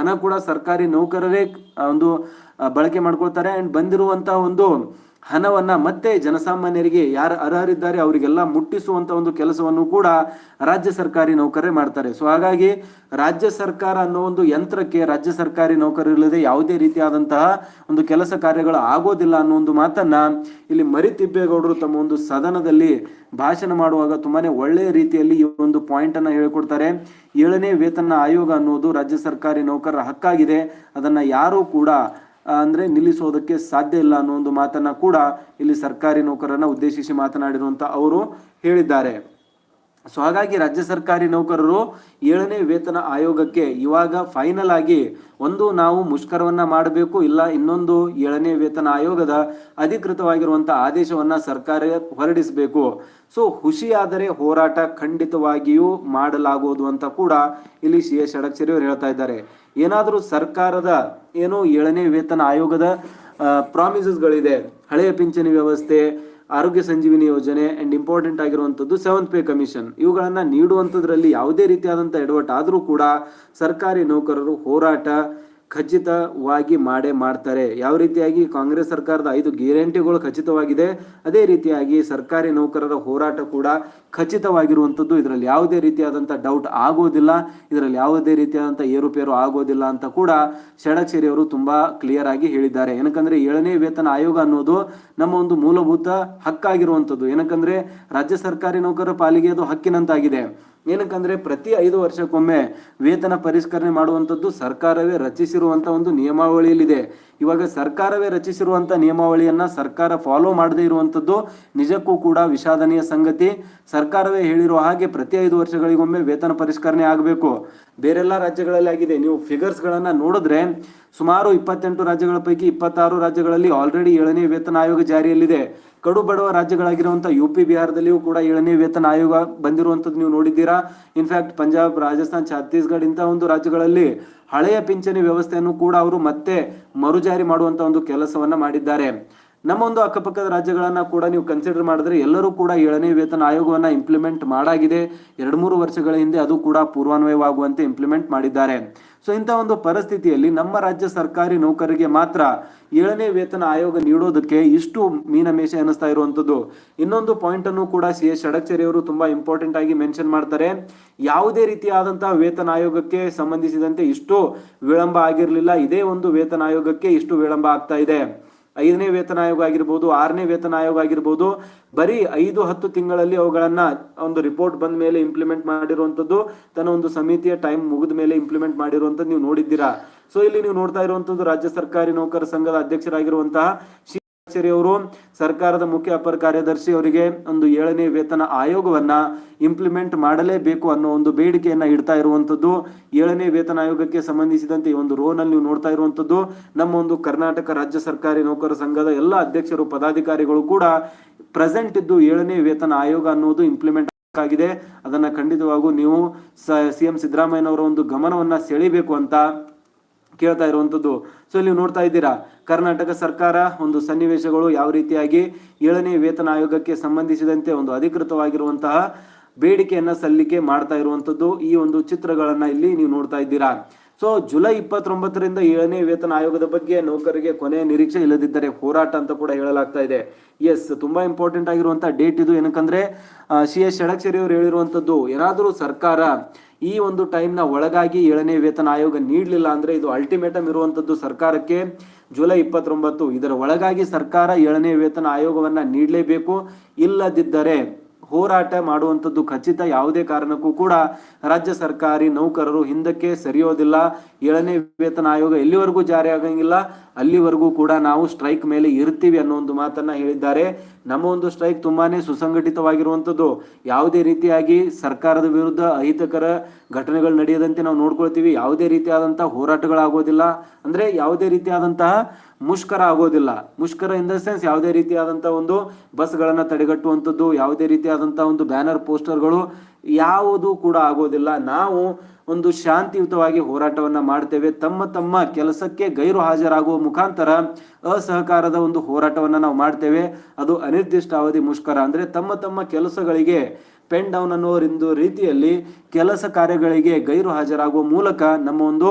ಹಣ ಕೂಡ ಸರ್ಕಾರಿ ನೌಕರರೇ ಒಂದು ಬಳಕೆ ಮಾಡ್ಕೊಳ್ತಾರೆ. ಅಂಡ್ ಬಂದಿರುವಂತಹ ಒಂದು ಹಣವನ್ನ ಮತ್ತೆ ಜನಸಾಮಾನ್ಯರಿಗೆ ಯಾರು ಅರ್ಹರಿದ್ದಾರೆ ಅವರಿಗೆಲ್ಲ ಮುಟ್ಟಿಸುವಂತ ಒಂದು ಕೆಲಸವನ್ನು ಕೂಡ ರಾಜ್ಯ ಸರ್ಕಾರಿ ನೌಕರರೇ ಮಾಡ್ತಾರೆ. ಸೊ ಹಾಗಾಗಿ ರಾಜ್ಯ ಸರ್ಕಾರ ಅನ್ನೋ ಒಂದು ಯಂತ್ರಕ್ಕೆ ರಾಜ್ಯ ಸರ್ಕಾರಿ ನೌಕರರಿಲ್ಲದೆ ಯಾವುದೇ ರೀತಿಯಾದಂತಹ ಒಂದು ಕೆಲಸ ಕಾರ್ಯಗಳು ಆಗೋದಿಲ್ಲ ಅನ್ನೋ ಒಂದು ಮಾತನ್ನ ಇಲ್ಲಿ ಮರಿತಿಬ್ಬೇಗೌಡರು ತಮ್ಮ ಒಂದು ಸದನದಲ್ಲಿ ಭಾಷಣ ಮಾಡುವಾಗ ತುಂಬಾನೇ ಒಳ್ಳೆಯ ರೀತಿಯಲ್ಲಿ ಈ ಒಂದು ಪಾಯಿಂಟ್ ಅನ್ನ ಹೇಳ್ಕೊಡ್ತಾರೆ. ಏಳನೇ ವೇತನ ಆಯೋಗ ಅನ್ನೋದು ರಾಜ್ಯ ಸರ್ಕಾರಿ ನೌಕರರ ಹಕ್ಕಾಗಿದೆ. ಅದನ್ನ ಯಾರೂ ಕೂಡ ಅಂದ್ರೆ ನಿಲ್ಲಿಸೋದಕ್ಕೆ ಸಾಧ್ಯ ಇಲ್ಲ ಅನ್ನೋ ಒಂದು ಮಾತನ್ನ ಕೂಡ ಇಲ್ಲಿ ಸರ್ಕಾರಿ ನೌಕರರನ್ನ ಉದ್ದೇಶಿಸಿ ಮಾತನಾಡಿರುವಂಥ ಅವರು ಹೇಳಿದ್ದಾರೆ. ಸೊ ಹಾಗಾಗಿ ರಾಜ್ಯ ಸರ್ಕಾರಿ ನೌಕರರು ಏಳನೇ ವೇತನ ಆಯೋಗಕ್ಕೆ ಇವಾಗ ಫೈನಲ್ ಆಗಿ ಒಂದು ನಾವು ಮುಷ್ಕರವನ್ನ ಮಾಡಬೇಕು, ಇಲ್ಲ ಇನ್ನೊಂದು ಏಳನೇ ವೇತನ ಆಯೋಗದ ಅಧಿಕೃತವಾಗಿರುವಂತಹ ಆದೇಶವನ್ನ ಸರ್ಕಾರ ಹೊರಡಿಸಬೇಕು. ಸೊ ಖುಷಿಯಾದರೆ ಹೋರಾಟ ಖಂಡಿತವಾಗಿಯೂ ಮಾಡಲಾಗುವುದು ಅಂತ ಕೂಡ ಇಲ್ಲಿ ಸಿ ಎಸ್ ಹೇಳ್ತಾ ಇದ್ದಾರೆ. ಏನಾದರೂ ಸರ್ಕಾರದ ಏನು ಏಳನೇ ವೇತನ ಆಯೋಗದ ಪ್ರಾಮಿಸಸ್ಗಳಿದೆ ಹಳೆಯ ಪಿಂಚಣಿ ವ್ಯವಸ್ಥೆ ಆರೋಗ್ಯ ಸಂಜೀವಿನಿ ಯೋಜನೆ ಅಂಡ್ ಇಂಪಾರ್ಟೆಂಟ್ ಆಗಿರುವಂಥದ್ದು ಸೆವೆಂತ್ ಪೇ ಕಮಿಷನ್ ಇವುಗಳನ್ನು ನೀಡುವಂಥದ್ರಲ್ಲಿ ಯಾವುದೇ ರೀತಿಯಾದಂಥ ಎಡವಟ್ಟು ಆದರೂ ಕೂಡ ಸರ್ಕಾರಿ ನೌಕರರು ಹೋರಾಟ ಖಚಿತವಾಗಿ ಮಾಡೇ ಮಾಡ್ತಾರೆ. ಯಾವ ರೀತಿಯಾಗಿ ಕಾಂಗ್ರೆಸ್ ಸರ್ಕಾರದ ಐದು ಗ್ಯಾರಂಟಿಗಳು ಖಚಿತವಾಗಿದೆ, ಅದೇ ರೀತಿಯಾಗಿ ಸರ್ಕಾರಿ ನೌಕರರ ಹೋರಾಟ ಕೂಡ ಖಚಿತವಾಗಿರುವಂಥದ್ದು. ಇದರಲ್ಲಿ ಯಾವುದೇ ರೀತಿಯಾದಂಥ ಡೌಟ್ ಆಗೋದಿಲ್ಲ. ಇದರಲ್ಲಿ ಯಾವುದೇ ರೀತಿಯಾದಂಥ ಏರುಪೇರು ಆಗೋದಿಲ್ಲ ಅಂತ ಕೂಡ ಷಡಕ್ಷೇರಿ ಅವರು ತುಂಬ ಕ್ಲಿಯರ್ ಆಗಿ ಹೇಳಿದ್ದಾರೆ. ಏನಕ್ಕಂದ್ರೆ ಏಳನೇ ವೇತನ ಆಯೋಗ ಅನ್ನೋದು ನಮ್ಮ ಒಂದು ಮೂಲಭೂತ ಹಕ್ಕಾಗಿರುವಂಥದ್ದು. ಏನಕ್ಕಂದ್ರೆ ರಾಜ್ಯ ಸರ್ಕಾರಿ ನೌಕರರ ಪಾಲಿಗೆ ಅದು ಹಕ್ಕಿನಂತಾಗಿದೆ. ಏನಕ್ಕಂದ್ರೆ ಪ್ರತಿ ಐದು ವರ್ಷಕ್ಕೊಮ್ಮೆ ವೇತನ ಪರಿಷ್ಕರಣೆ ಮಾಡುವಂಥದ್ದು ಸರ್ಕಾರವೇ ರಚಿಸಿರುವಂತ ಒಂದು ನಿಯಮಾವಳಿಯಲ್ಲಿದೆ. ಇವಾಗ ಸರ್ಕಾರವೇ ರಚಿಸಿರುವಂತ ನಿಯಮಾವಳಿಯನ್ನ ಸರ್ಕಾರ ಫಾಲೋ ಮಾಡದೇ ಇರುವಂತದ್ದು ನಿಜಕ್ಕೂ ಕೂಡ ವಿಷಾದನೀಯ ಸಂಗತಿ. ಸರ್ಕಾರವೇ ಹೇಳಿರುವ ಹಾಗೆ ಪ್ರತಿ ಐದು ವರ್ಷಗಳಿಗೊಮ್ಮೆ ವೇತನ ಪರಿಷ್ಕರಣೆ ಆಗಬೇಕು. ಬೇರೆಲ್ಲ ರಾಜ್ಯಗಳಲ್ಲಿ ಆಗಿದೆ. ನೀವು ಫಿಗರ್ಸ್ ಗಳನ್ನ ನೋಡಿದ್ರೆ ಸುಮಾರು ಇಪ್ಪತ್ತೆಂಟು ರಾಜ್ಯಗಳ ಪೈಕಿ ಇಪ್ಪತ್ತಾರು ರಾಜ್ಯಗಳಲ್ಲಿ ಆಲ್ರೆಡಿ ಏಳನೇ ವೇತನ ಆಯೋಗ ಜಾರಿಯಲ್ಲಿದೆ. ಕಡು ಬಡವ ರಾಜ್ಯಗಳಾಗಿರುವಂತಹ ಯು ಪಿ ಬಿಹಾರದಲ್ಲಿಯೂ ಕೂಡ ಏಳನೇ ವೇತನ ಆಯೋಗ ಬಂದಿರುವಂತದ್ದು ನೀವು ನೋಡಿದ್ದೀರಾ. ಇನ್ಫ್ಯಾಕ್ಟ್ ಪಂಜಾಬ್ ರಾಜಸ್ಥಾನ್ ಛತ್ತೀಸ್ಗಢ ಇಂತಹ ಒಂದು ರಾಜ್ಯಗಳಲ್ಲಿ ಹಳೆಯ ಪಿಂಚಣಿ ವ್ಯವಸ್ಥೆಯನ್ನು ಕೂಡ ಅವರು ಮತ್ತೆ ಮರುಜಾರಿ ಮಾಡುವಂತ ಒಂದು ಕೆಲಸವನ್ನ ಮಾಡಿದ್ದಾರೆ. ನಮ್ಮ ಒಂದು ಅಕ್ಕಪಕ್ಕದ ರಾಜ್ಯಗಳನ್ನ ಕೂಡ ನೀವು ಕನ್ಸಿಡರ್ ಮಾಡಿದ್ರೆ ಎಲ್ಲರೂ ಕೂಡ ಏಳನೇ ವೇತನ ಆಯೋಗವನ್ನ ಇಂಪ್ಲಿಮೆಂಟ್ ಮಾಡಾಗಿದೆ. ಎರಡು ಮೂರು ವರ್ಷಗಳ ಹಿಂದೆ ಅದು ಕೂಡ ಪೂರ್ವಾನ್ವಯವಾಗುವಂತೆ ಇಂಪ್ಲಿಮೆಂಟ್ ಮಾಡಿದ್ದಾರೆ. ಸೊ ಇಂಥ ಒಂದು ಪರಿಸ್ಥಿತಿಯಲ್ಲಿ ನಮ್ಮ ರಾಜ್ಯ ಸರ್ಕಾರಿ ನೌಕರರಿಗೆ ಮಾತ್ರ ಏಳನೇ ವೇತನ ಆಯೋಗ ನೀಡೋದಕ್ಕೆ ಇಷ್ಟು ಮೀನಮೇಷ ಎನಿಸ್ತಾ ಇರುವಂಥದ್ದು. ಇನ್ನೊಂದು ಪಾಯಿಂಟ್ ಅನ್ನು ಕೂಡ ಸಿ ಎಸ್ ಷಡಕ್ಷರಿ ಅವರು ತುಂಬಾ ಇಂಪಾರ್ಟೆಂಟ್ ಆಗಿ ಮೆನ್ಷನ್ ಮಾಡ್ತಾರೆ. ಯಾವುದೇ ರೀತಿಯಾದಂತಹ ವೇತನ ಆಯೋಗಕ್ಕೆ ಸಂಬಂಧಿಸಿದಂತೆ ಇಷ್ಟು ವಿಳಂಬ ಆಗಿರಲಿಲ್ಲ. ಇದೇ ಒಂದು ವೇತನ ಆಯೋಗಕ್ಕೆ ಇಷ್ಟು ವಿಳಂಬ ಆಗ್ತಾ ಇದೆ. ಐದನೇ ವೇತನ ಆಯೋಗ ಆಗಿರ್ಬೋದು, ಆರನೇ ವೇತನ ಆಯೋಗ ಆಗಿರ್ಬೋದು, ಬರೀ ಐದು ಹತ್ತು ತಿಂಗಳಲ್ಲಿ ಅವುಗಳನ್ನ ಒಂದು ರಿಪೋರ್ಟ್ ಬಂದ ಮೇಲೆ ಇಂಪ್ಲಿಮೆಂಟ್ ಮಾಡಿರುವಂತದ್ದು ತನ್ನ ಒಂದು ಸಮಿತಿಯ ಟೈಮ್ ಮುಗಿದ ಮೇಲೆ ಇಂಪ್ಲಿಮೆಂಟ್ ಮಾಡಿರುವಂತದ್ದು ನೀವು ನೋಡಿದ್ದೀರಾ? ಸೊ ಇಲ್ಲಿ ನೀವು ನೋಡ್ತಾ ಇರುವಂತದ್ದು ರಾಜ್ಯ ಸರ್ಕಾರಿ ನೌಕರ ಸಂಘದ ಅಧ್ಯಕ್ಷರಾಗಿರುವಂತಹ ಅವರು ಸರ್ಕಾರದ ಮುಖ್ಯ ಅಪರ ಕಾರ್ಯದರ್ಶಿ ಅವರಿಗೆ ಒಂದು ಏಳನೇ ವೇತನ ಆಯೋಗವನ್ನ ಇಂಪ್ಲಿಮೆಂಟ್ ಮಾಡಲೇಬೇಕು ಅನ್ನೋ ಒಂದು ಬೇಡಿಕೆಯನ್ನ ಇಡ್ತಾ ಇರುವಂತದ್ದು. ಏಳನೇ ವೇತನ ಆಯೋಗಕ್ಕೆ ಸಂಬಂಧಿಸಿದಂತೆ ಈ ಒಂದು ರೋನಲ್ಲಿ ನೀವು ನೋಡ್ತಾ ಇರುವಂತದ್ದು, ನಮ್ಮ ಒಂದು ಕರ್ನಾಟಕ ರಾಜ್ಯ ಸರ್ಕಾರಿ ನೌಕರ ಸಂಘದ ಎಲ್ಲ ಅಧ್ಯಕ್ಷರು, ಪದಾಧಿಕಾರಿಗಳು ಕೂಡ ಪ್ರೆಸೆಂಟ್ ಇದ್ದು ಏಳನೇ ವೇತನ ಆಯೋಗ ಅನ್ನೋದು ಇಂಪ್ಲಿಮೆಂಟ್ ಆಗಿದೆ. ಅದನ್ನ ಖಂಡಿತವಾಗೂ ನೀವು ಸಿ ಎಂ ಸಿದ್ದರಾಮಯ್ಯನವರ ಒಂದು ಗಮನವನ್ನ ಸೆಳಿಬೇಕು ಅಂತ ಕೇಳ್ತಾ ಇರುವಂತದ್ದು ಸೊ ಇಲ್ಲಿ ನೋಡ್ತಾ ಇದ್ದೀರಾ, ಕರ್ನಾಟಕ ಸರ್ಕಾರ ಒಂದು ಸನ್ನಿವೇಶಗಳು ಯಾವ ರೀತಿಯಾಗಿ ಏಳನೇ ವೇತನ ಆಯೋಗಕ್ಕೆ ಸಂಬಂಧಿಸಿದಂತೆ ಒಂದು ಅಧಿಕೃತವಾಗಿರುವಂತಹ ಬೇಡಿಕೆಯನ್ನ ಸಲ್ಲಿಕೆ ಮಾಡ್ತಾ ಇರುವಂತದ್ದು ಈ ಒಂದು ಚಿತ್ರಗಳನ್ನು ಇಲ್ಲಿ ನೀವು ನೋಡ್ತಾ ಇದ್ದೀರಾ. ಸೊ ಜುಲೈ ಇಪ್ಪತ್ತೊಂಬತ್ತರಿಂದ ಏಳನೇ ವೇತನ ಆಯೋಗದ ಬಗ್ಗೆ ನೌಕರರಿಗೆ ಕೊನೆಯ ನಿರೀಕ್ಷೆ ಇಲ್ಲದಿದ್ದರೆ ಹೋರಾಟ ಅಂತ ಕೂಡ ಹೇಳಲಾಗ್ತಾ ಇದೆ. ಎಸ್ ತುಂಬಾ ಇಂಪಾರ್ಟೆಂಟ್ ಆಗಿರುವಂತಹ ಡೇಟ್ ಇದು. ಏನಕ್ಕಂದ್ರೆ ಸಿ ಎಸ್ ಷಡಕ್ಷರಿ ಅವರು ಹೇಳಿರುವಂತದ್ದು ಏನಾದರೂ ಸರ್ಕಾರ ಈ ಒಂದು ಟೈಮ್ನ ಒಳಗಾಗಿ ಏಳನೇ ವೇತನ ಆಯೋಗ ನೀಡಲಿಲ್ಲ ಅಂದ್ರೆ ಇದು ಅಲ್ಟಿಮೇಟಮ್ ಇರುವಂತದ್ದು ಸರ್ಕಾರಕ್ಕೆ ಜುಲೈ ಇಪ್ಪತ್ತೊಂಬತ್ತು. ಇದರ ಒಳಗಾಗಿ ಸರ್ಕಾರ ಏಳನೇ ವೇತನ ಆಯೋಗವನ್ನ ನೀಡಲೇಬೇಕು. ಇಲ್ಲದಿದ್ದರೆ ಹೋರಾಟ ಮಾಡುವಂಥದ್ದು ಖಚಿತ ಯಾವುದೇ ಕಾರಣಕ್ಕೂ ಕೂಡ ರಾಜ್ಯ ಸರ್ಕಾರಿ ನೌಕರರು ಹಿಂದಕ್ಕೆ ಸರಿಯೋದಿಲ್ಲ. ಏಳನೇ ವೇತನ ಆಯೋಗ ಎಲ್ಲಿವರೆಗೂ ಜಾರಿ ಆಗಂಗಿಲ್ಲ. ಅಲ್ಲಿವರೆಗೂ ಕೂಡ ನಾವು ಸ್ಟ್ರೈಕ್ ಮೇಲೆ ಇರ್ತೀವಿ ಅನ್ನೋ ಒಂದು ಮಾತನ್ನ ಹೇಳಿದ್ದಾರೆ. ನಮ್ಮ ಒಂದು ಸ್ಟ್ರೈಕ್ ತುಂಬಾನೇ ಸುಸಂಘಟಿತವಾಗಿರುವಂಥದ್ದು. ಯಾವುದೇ ರೀತಿಯಾಗಿ ಸರ್ಕಾರದ ವಿರುದ್ಧ ಅಹಿತಕರ ಘಟನೆಗಳು ನಡೆಯದಂತೆ ನಾವು ನೋಡ್ಕೊಳ್ತೀವಿ. ಯಾವುದೇ ರೀತಿಯಾದಂತಹ ಹೋರಾಟಗಳಾಗೋದಿಲ್ಲ. ಅಂದ್ರೆ ಯಾವುದೇ ರೀತಿಯಾದಂತಹ ಮುಷ್ಕರ ಆಗೋದಿಲ್ಲ. ಮುಷ್ಕರ ಇನ್ ದ ಸೆನ್ಸ್ ಯಾವುದೇ ರೀತಿಯಾದಂಥ ಒಂದು ಬಸ್ಗಳನ್ನ ತಡೆಗಟ್ಟುವಂಥದ್ದು, ಯಾವುದೇ ರೀತಿಯಾದಂಥ ಒಂದು ಬ್ಯಾನರ್, ಪೋಸ್ಟರ್ಗಳು ಯಾವುದು ಕೂಡ ಆಗೋದಿಲ್ಲ. ನಾವು ಒಂದು ಶಾಂತಿಯುತವಾಗಿ ಹೋರಾಟವನ್ನ ಮಾಡ್ತೇವೆ. ತಮ್ಮ ತಮ್ಮ ಕೆಲಸಕ್ಕೆ ಗೈರು ಹಾಜರಾಗುವ ಮುಖಾಂತರ ಅಸಹಕಾರದ ಒಂದು ಹೋರಾಟವನ್ನ ನಾವು ಮಾಡ್ತೇವೆ. ಅದು ಅನಿರ್ದಿಷ್ಟ ಅವಧಿ ಮುಷ್ಕರ ಅಂದ್ರೆ ತಮ್ಮ ತಮ್ಮ ಕೆಲಸಗಳಿಗೆ ಪೆನ್ ಡೌನ್ ಅನ್ನೋ ರೀತಿಯಲ್ಲಿ ಕೆಲಸ ಕಾರ್ಯಗಳಿಗೆ ಗೈರು ಹಾಜರಾಗುವ ಮೂಲಕ ನಮ್ಮ ಒಂದು